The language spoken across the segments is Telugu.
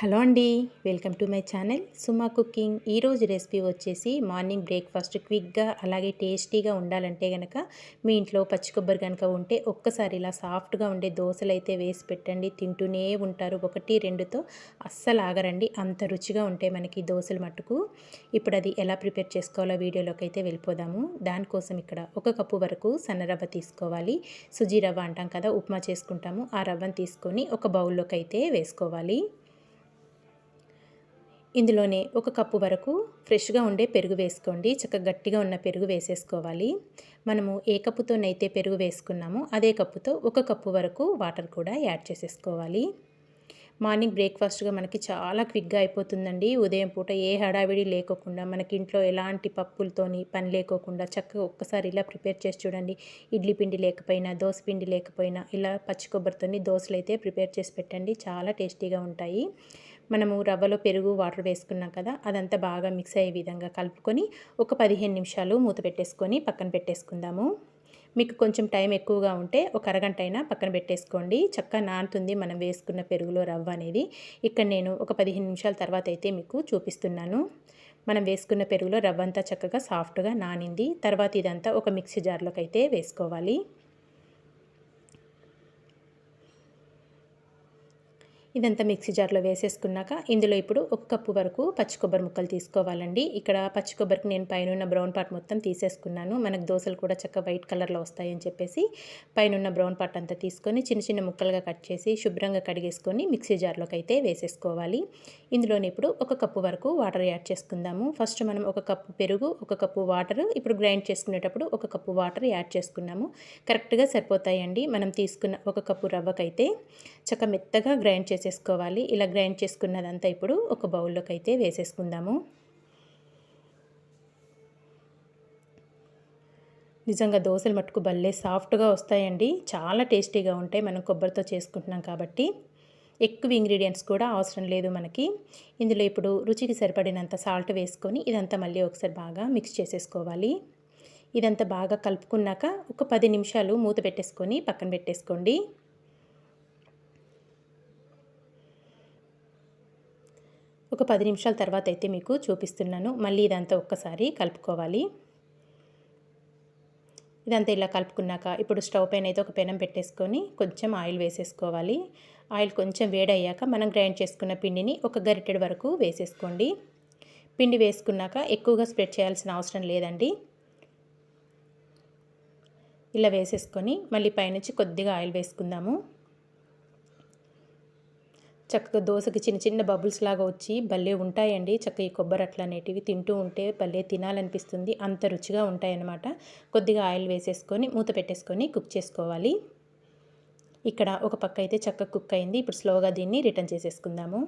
హలో అండి welcome to my channel Suma cooking. ఈరోజు రెసిపీ వచ్చేసి మార్నింగ్ బ్రేక్ఫాస్ట్ క్విక్గా అలాగే టేస్టీగా ఉండాలంటే కనుక మీ ఇంట్లో పచ్చి కొబ్బరి కనుక ఉంటే ఒక్కసారి ఇలా సాఫ్ట్గా ఉండే దోశలు అయితే వేసి పెట్టండి. తింటూనే ఉంటారు. ఒకటి రెండుతో అస్సలు ఆగరండి. అంత రుచిగా ఉంటాయి మనకి దోశలు మట్టుకు. ఇప్పుడు అది ఎలా ప్రిపేర్ చేసుకోవాలో వీడియోలోకి అయితే వెళ్ళిపోదాము. దానికోసం ఇక్కడ ఒక కప్పు వరకు సన్న రవ్వ తీసుకోవాలి. సుజీ రవ్వ అంటాం కదా ఉప్మా చేసుకుంటాము. ఆ రవ్వను తీసుకొని ఒక బౌల్లోకి అయితే వేసుకోవాలి. ఇందులోనే ఒక కప్పు వరకు ఫ్రెష్గా ఉండే పెరుగు వేసుకోండి. చక్కగా గట్టిగా ఉన్న పెరుగు వేసేసుకోవాలి. మనము ఏ కప్పుతోనైతే పెరుగు వేసుకున్నామో అదే కప్పుతో ఒక కప్పు వరకు వాటర్ కూడా యాడ్ చేసేసుకోవాలి. మార్నింగ్ బ్రేక్ఫాస్ట్గా మనకి చాలా క్విక్గా అయిపోతుందండి. ఉదయం పూట ఏ హడావిడి లేకోకుండా మనకి ఇంట్లో ఎలాంటి పప్పులతోని పని లేకోకుండా చక్కగా ఒక్కసారి ఇలా ప్రిపేర్ చేసి చూడండి. ఇడ్లీ పిండి లేకపోయినా దోశ పిండి లేకపోయినా ఇలా పచ్చి కొబ్బరితోని దోశలు అయితే ప్రిపేర్ చేసి పెట్టండి. చాలా టేస్టీగా ఉంటాయి. మనము రవ్వలో పెరుగు వాటర్ వేసుకున్నాం కదా అదంతా బాగా మిక్స్ అయ్యే విధంగా కలుపుకొని ఒక పదిహేను నిమిషాలు మూత పెట్టేసుకొని పక్కన పెట్టేసుకుందాము. మీకు కొంచెం టైం ఎక్కువగా ఉంటే ఒక అరగంట అయినా పక్కన పెట్టేసుకోండి. చక్కగా నానుతుంది మనం వేసుకున్న పెరుగులో రవ్వ అనేది. ఇక్కడ నేను ఒక పదిహేను నిమిషాల తర్వాత అయితే మీకు చూపిస్తున్నాను. మనం వేసుకున్న పెరుగులో రవ్వ అంతా చక్కగా సాఫ్ట్గా నానింది. తర్వాత ఇదంతా ఒక మిక్సీ జార్లోకి అయితే వేసుకోవాలి. ఇదంతా మిక్సీ జార్లో వేసేసుకున్నాక ఇందులో ఇప్పుడు ఒక కప్పు వరకు పచ్చి కొబ్బరి ముక్కలు తీసుకోవాలండి. ఇక్కడ పచ్చి కొబ్బరికి నేను పైన బ్రౌన్ పార్ట్ మొత్తం తీసేసుకున్నాను. మనకు దోశలు కూడా చక్కగా వైట్ కలర్లో వస్తాయని చెప్పేసి పైన బ్రౌన్ పార్ట్ అంతా తీసుకొని చిన్న చిన్న ముక్కలుగా కట్ చేసి శుభ్రంగా కడిగేసుకొని మిక్సీ జార్లోకి అయితే వేసేసుకోవాలి. ఇందులోనే ఇప్పుడు ఒక కప్పు వరకు వాటర్ యాడ్ చేసుకుందాము. ఫస్ట్ మనం ఒక కప్పు పెరుగు ఒక కప్పు వాటర్ ఇప్పుడు గ్రైండ్ చేసుకునేటప్పుడు ఒక కప్పు వాటర్ యాడ్ చేసుకున్నాము. కరెక్ట్గా సరిపోతాయండి. మనం తీసుకున్న ఒక కప్పు రవ్వకైతే చక్క మెత్తగా గ్రైండ్ చేసి చేసేసుకోవాలి ఇలా గ్రైండ్ చేసుకున్నదంతా ఇప్పుడు ఒక బౌల్లోకి అయితే వేసేసుకుందాము. నిజంగా దోశలు మట్టుకు భలే సాఫ్ట్గా వస్తాయండి. చాలా టేస్టీగా ఉంటాయి. మనం కొబ్బరితో చేసుకుంటున్నాం కాబట్టి ఎక్కువ ఇంగ్రీడియంట్స్ కూడా అవసరం లేదు మనకి. ఇందులో ఇప్పుడు రుచికి సరిపడినంత సాల్ట్ వేసుకొని ఇదంతా మళ్ళీ ఒకసారి బాగా మిక్స్ చేసేసుకోవాలి. ఇదంతా బాగా కలుపుకున్నాక ఒక పది నిమిషాలు మూత పెట్టేసుకొని పక్కన పెట్టేసుకోండి. ఒక పది నిమిషాల తర్వాత అయితే మీకు చూపిస్తున్నాను. మళ్ళీ ఇదంతా ఒక్కసారి కలుపుకోవాలి. ఇదంతా ఇలా కలుపుకున్నాక ఇప్పుడు స్టవ్ పైన అయితే ఒక పెనం పెట్టేసుకొని కొంచెం ఆయిల్ వేసేసుకోవాలి. ఆయిల్ కొంచెం వేడయ్యాక మనం గ్రైండ్ చేసుకున్న పిండిని ఒక గరిటెడు వరకు వేసేసుకోండి. పిండి వేసుకున్నాక ఎక్కువగా స్ప్రెడ్ చేయాల్సిన అవసరం లేదండి. ఇలా వేసేసుకొని మళ్ళీ పైనుంచి కొద్దిగా ఆయిల్ వేసుకుందాము. చక్కగా దోశకి చిన్న చిన్న బబుల్స్ లాగా వచ్చి భలే ఉంటాయండి. చక్కగా ఈ కొబ్బరి అట్లా అనేటివి తింటూ ఉంటే భలే తినాలనిపిస్తుంది. అంత రుచిగా ఉంటాయన్నమాట. కొద్దిగా ఆయిల్ వేసేసుకొని మూత పెట్టేసుకొని కుక్ చేసుకోవాలి. ఇక్కడ ఒక పక్క అయితే చక్కగా కుక్ అయింది. ఇప్పుడు స్లోగా దీన్ని రిటర్న్ చేసేసుకుందాము.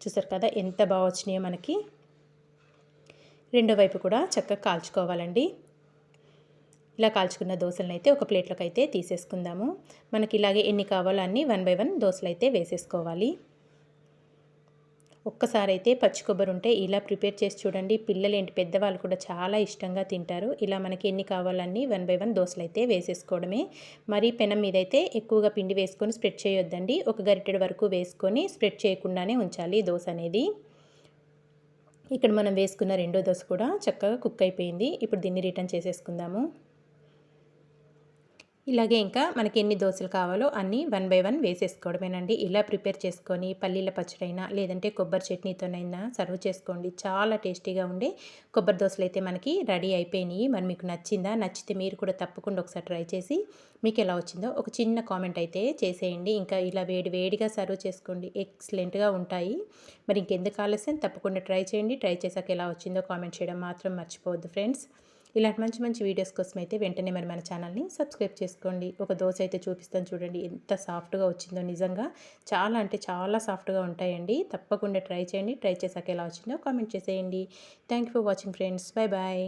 చూసారు కదా ఎంత బాగా వచ్చినాయో మనకి. రెండో వైపు కూడా చక్కగా కాల్చుకోవాలండి. ఇలా కాల్చుకున్న దోశలను అయితే ఒక ప్లేట్లోకి అయితే తీసేసుకుందాము. మనకి ఇలాగే ఎన్ని కావాలో అన్నీ వన్ బై వన్ దోశలు అయితే వేసేసుకోవాలి. ఒక్కసారి అయితే పచ్చి కొబ్బరి ఉంటే ఇలా ప్రిపేర్ చేసి చూడండి. పిల్లలు ఏంటి పెద్దవాళ్ళు కూడా చాలా ఇష్టంగా తింటారు. ఇలా మనకి ఎన్ని కావాలన్నీ వన్ బై వన్ దోశలు అయితే వేసేసుకోవడమే. మరీ పెనం మీద అయితే ఎక్కువగా పిండి వేసుకొని స్ప్రెడ్ చేయొద్దండి. ఒక గరిటెడు వరకు వేసుకొని స్ప్రెడ్ చేయకుండానే ఉంచాలి దోశ అనేది. ఇక్కడ మనం వేసుకున్న రెండో దోశ కూడా చక్కగా కుక్ అయిపోయింది. ఇప్పుడు దీన్ని రిటర్న్ చేసేసుకుందాము. ఇలాగే ఇంకా మనకి ఎన్ని దోశలు కావాలో అన్నీ వన్ బై వన్ వేసేసుకోవడమేనండి. ఇలా ప్రిపేర్ చేసుకొని పల్లీల పచ్చడైనా లేదంటే కొబ్బరి చట్నీతోనైనా సర్వ్ చేసుకోండి. చాలా టేస్టీగా ఉండే కొబ్బరి దోశలు అయితే మనకి రెడీ అయిపోయినాయి. మరి మీకు నచ్చిందా? నచ్చితే మీరు కూడా తప్పకుండా ఒకసారి ట్రై చేసి మీకు ఎలా వచ్చిందో ఒక చిన్న కామెంట్ అయితే చేసేయండి. ఇంకా ఇలా వేడి వేడిగా సర్వ్ చేసుకోండి. ఎక్సలెంట్గా ఉంటాయి. మరి ఇంకెందుకు ఆలస్యం? తప్పకుండా ట్రై చేయండి. ట్రై చేశాక ఎలా వచ్చిందో కామెంట్ చేయడం మాత్రం మర్చిపోవద్దు ఫ్రెండ్స్. ఇలాంటి మంచి మంచి వీడియోస్ కోసం అయితే వెంటనే మరి మన ఛానల్ని సబ్స్క్రైబ్ చేసుకోండి. ఒక దోశ అయితే చూపిస్తాను చూడండి ఎంత సాఫ్ట్గా వచ్చిందో నిజంగా. చాలా అంటే చాలా సాఫ్ట్గా ఉంటాయండి. తప్పకుండా ట్రై చేయండి. ట్రై చేశాక ఎలా వచ్చిందో కామెంట్ చేసేయండి. Thank for watching friends. Bye bye